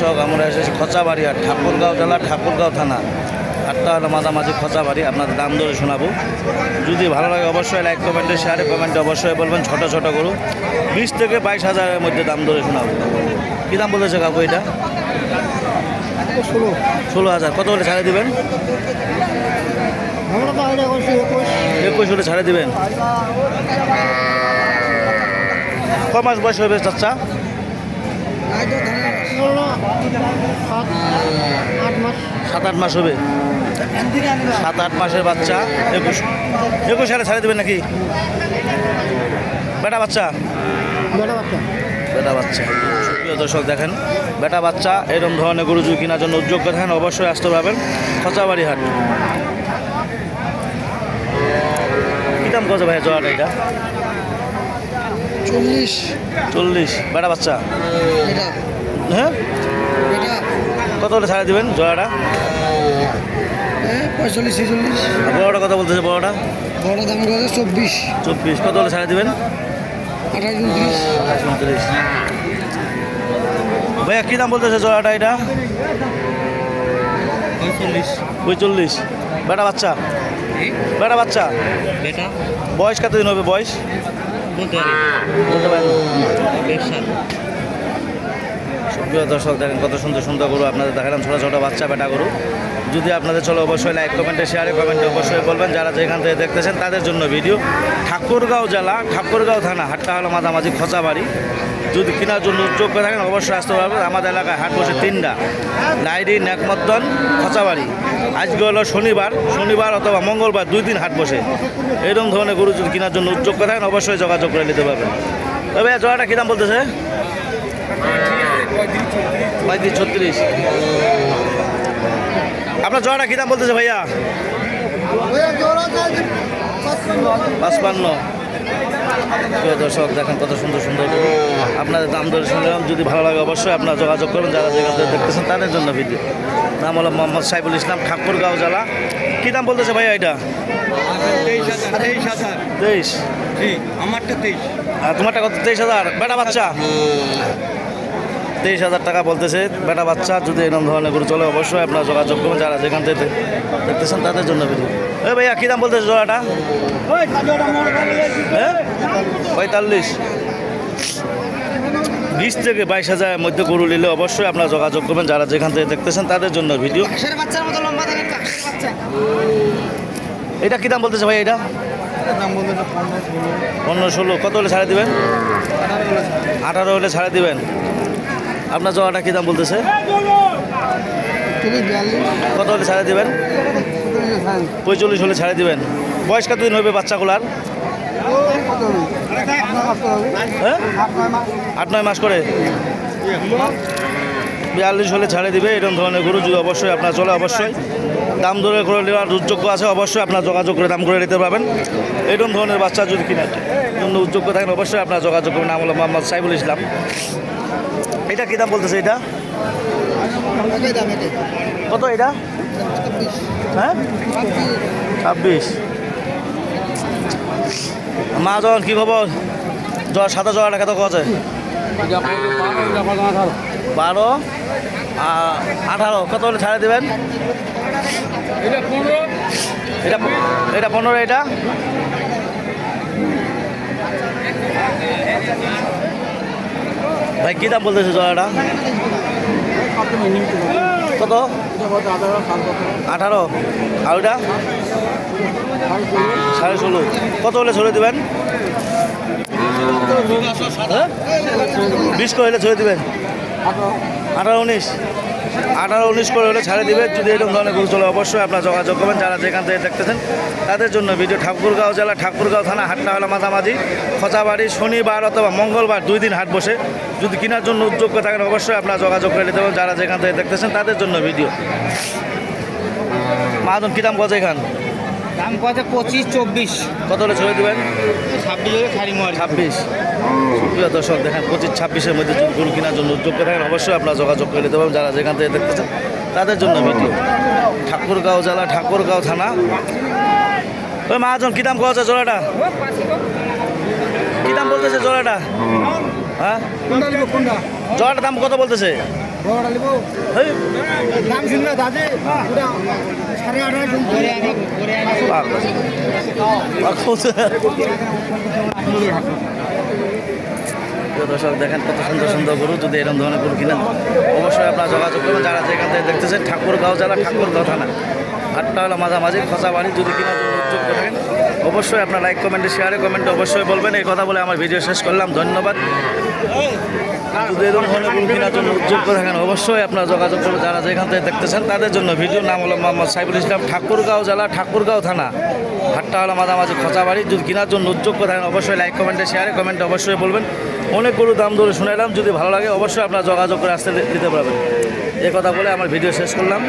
দর্শক আমরা এসেছি আর ঠাকুরগাঁও জেলা, ঠাকুরগাঁও থানা। আটটা হলো মাঝামাঝি খচাবাড়ি, আপনাদের দাম ধরে শোনাবো। যদি ভালো লাগে অবশ্যই লাইক কমেন্টে শেয়ারে কমেন্টে অবশ্যই বলবেন, ছোটো ছোটো গরু। বিশ থেকে বাইশ হাজারের মধ্যে দাম ধরে শোনাবো। কী দাম বলেছে কাকু এটা? ষোলো হাজার। কত হলে ছাড়ে দিবেন? একুশ হলে ছাড়ে দিবেন। ক মাস বয়স হবে চাচ্চা সাত আট মাস। সাত আট মাস হবে? সাত আট মাসের বাচ্চা একুশ। একুশ সালে ছাড়ে দেবেন নাকি? বেটা বাচ্চা? বেটা বাচ্চা। বেটা বাচ্চা। সুপ্রিয় দর্শক দেখেন বেটা বাচ্চা এরকম ধরনের গরু যদি কেনার জন্য উদ্যোগ দেখেন অবশ্যই আসতে পারবেন খচাবাড়ি হাট কী দাম কত ভাই জোয়াটা এটা? চল্লিশ। চল্লিশ। বেটা বাচ্চা? এটা। হ্যাঁ? এটা কত হলে ছাড়ে দিবেন জোয়াটা পঁয়তাল্লিশ ছেচল্লিশ। বড়টা কথা বলতেছে বড়টা? বড় দাম করে চব্বিশ। চব্বিশ। কত হলে ছাড়ে দিবেন? আঠাশ উনত্রিশ। উনত্রিশ। ভাইয়া কী দাম বলতেছে জোড়াটা এটা? পঁয়তাল্লিশ। পঁয়তাল্লিশ। বেটা বাচ্চা? বেটা বাচ্চা? বেটা। বয়স কতদিন হবে বয়স? বলতে পারি। বলতে পারেন সুপ্রিয় দর্শক, দেখেন কত সুন্দর সুন্দর গরু আপনাদের দেখালাম, ছোটো ছোটো বাচ্চা বেটা গরু। যদি আপনাদের চলো অবশ্যই লাইক কমেন্টে শেয়ারে কমেন্টে অবশ্যই বলবেন। যারা যেখান থেকে দেখতেছেন, তাদের জন্য ভিডিও ঠাকুরগাঁও জেলা, ঠাকুরগাঁও থানা হাটটা হলো মাঝামাঝি খোঁচাবাড়ি। যদি কেনার জন্য যোগ্য থাকেন, অবশ্যই আসতে পারবেন। আমাদের এলাকায় হাট বসে তিনটা। লাইডি নেকমদ্দন খোঁচাবাড়ি। আজকে হলো শনিবার শনিবার অথবা মঙ্গলবার দুই দিন হাট বসে। এরকম ধরনের গরু যদি কেনার জন্য উদ্যোগ থাকেন, অবশ্যই যোগাযোগ করে নিতে পারবেন। তবে জোড়াটা কী দাম বলতেছে? পঁয়ত্রিশ ছত্রিশ। আপনার জোড়াটা কী দাম বলতেছে ভাইয়া? পাঁচপান্ন। প্রিয় দর্শক দেখেন কত সুন্দর সুন্দর। আপনাদের দাম ধরে শুনলাম। যদি ভালো লাগে অবশ্যই আপনারা যোগাযোগ করবেন যারা যেখান থেকে দেখতেছেন তাদের জন্য ভিডিও নাম হলো মোহাম্মদ সাইফুল ইসলাম ঠাকুরগাঁও জেলা। কী দাম বলতেছে ভাইয়া এটা? তেইশ। আমারটা তেইশ। আর তোমারটা কত? তেইশ হাজার। বেটা বাচ্চা? তেইশ হাজার টাকা বলতেছে বেটা বাচ্চা যদি এরকম ধরনের গরু চলে অবশ্যই আপনারা যোগাযোগ করবেন যারা যেখান থেকে দেখতেছেন তাদের জন্য ভিডিও এ ভাইয়া কী দাম বলতেছে জোড়াটা? হ্যাঁ পঁয়তাল্লিশ। বিশ থেকে বাইশ হাজারের মধ্যে গরু নিলে অবশ্যই আপনারা যোগাযোগ করবেন যারা যেখান থেকে দেখতেছেন তাদের জন্য ভিডিও। এটা কী দাম বলতেছে ভাই এটা? পনেরো ষোলো। কত হলে ছাড়ে দিবেন? আঠারো হলে ছাড়ে দিবেন। আপনার জোড়াটা কী দাম বলতেছে? কত হলে ছাড়ে দেবেন? পঁয়চল্লিশ হলে ছাড়ে দেবেন। বয়স কতদিন হবে বাচ্চাগুলার? হ্যাঁ? আট নয় মাস করে? বিয়াল্লিশ হলে ছাড়ে দিবে, এরকম ধরনের গরু যদি অবশ্যই আপনার চলে, অবশ্যই। দাম ধরে করে নেওয়ার উদ্যোগ্য আছে, অবশ্যই আপনার যোগাযোগ করে দাম করে নিতে পারবেন। এরকম ধরনের বাচ্চা যদি কিনার জন্য উদ্যোগ্য থাকেন, অবশ্যই আপনার যোগাযোগ করবেন। নাম মোহাম্মদ সাইবুল ইসলাম। এটা কী দাম বলতেছে এটা? কত এটা? হ্যাঁ? ছাব্বিশ। মা জন কী খবর? জ্বর সাদা জ্বর কত আছে? বারো। আঠারো, কত হলে ছাড়ে দেবেন? এটা এটা পনেরো, এটা? ভাই, কী দাম বলতেছে জয়াটা কত? আঠারো। আর ওটা? সাড়ে ষোলো। কত হলে ছড়ে দেবেন? হ্যাঁ? বিশ করে হলে ছড়ে দেবেন? আঠারো উনিশ। আঠারো উনিশ করে হলে ছাড়ে দিবে। যদি এরকম ধরনের গরু চলে, অবশ্যই আপনারা যোগাযোগ করবেন। যারা যেখান থেকে দেখতেছেন, তাদের জন্য ভিডিও ঠাকুরগাঁও জেলা, ঠাকুরগাঁও থানা হাটটা হলো মাঝামাঝি, খচাবাড়ি, শনিবার অথবা মঙ্গলবার দুই দিন হাট বসে। যদি কেনার জন্য উদ্যোগ থাকেন অবশ্যই আপনারা যোগাযোগ করে নিতে পারেন। যারা যেখান থেকে দেখতেছেন তাদের জন্য ভিডিও। মাহাজন কী দাম কত এখান? দাম কত? পঁচিশ চব্বিশ। কত হলে ছড়ে দেবেন? ছাব্বিশ হলে মারি ছাব্বিশ। দর্শক দেখেন পঁচিশ ছাব্বিশের মধ্যে যদি গরু কেনার জন্য উদ্যোগ করে থাকেন অবশ্যই আপনারা যোগাযোগ করে নিতে পারেন। যারা যেখান থেকে দেখতেছেন তাদের জন্য ভিডিও। ঠাকুরগাঁও জেলা ঠাকুরগাঁও থানা। ওই মাহাজন কী দাম কত জোড়াটা? কী দাম বলতেছে জোড়াটা? হ্যাঁ? জোড়াটার দাম কত বলতেছে। প্রিয় দর্শক দেখেন কত সুন্দর সুন্দর গরু যদি এরকম ধরনের গরু কিনেন অবশ্যই আপনারা যোগাযোগ করবেন। যারা যেখান থেকে দেখতেছেন ঠাকুরগাঁও জেলা ঠাকুরগাঁও থানা। হাটটা হলো মাঝামাঝি, খোঁচা বাড়ি, যদি কিনা উদ্যোগ করেন অবশ্যই আপনার লাইক কমেন্টে শেয়ারে কমেন্টে অবশ্যই বলবেন। এই কথা বলে আমার ভিডিও শেষ করলাম। ধন্যবাদ। কেনার জন্য উদ্যোগ করে থাকেন, অবশ্যই আপনারা যোগাযোগ করবেন যারা যেখান থেকে দেখতেছেন, তাদের জন্য ভিডিও নাম হলো মোহাম্মদ সাইফুল ইসলাম, ঠাকুরগাঁও জেলা, ঠাকুরগাঁও থানা। হাটটা হলো মাঝামাঝি, খোঁচা বাড়ি, যদি কেনার জন্য উদ্যোগ করে থাকেন, অবশ্যই লাইক কমেন্টে শেয়ারে কমেন্টে অবশ্যই বলবেন। অনেকগুলো দাম ধরে শুনাইলাম, যদি ভালো লাগে, অবশ্যই আপনারা যোগাযোগ করে আসতে দিতে পারবেন। এই কথা বলে আমার ভিডিও শেষ করলাম।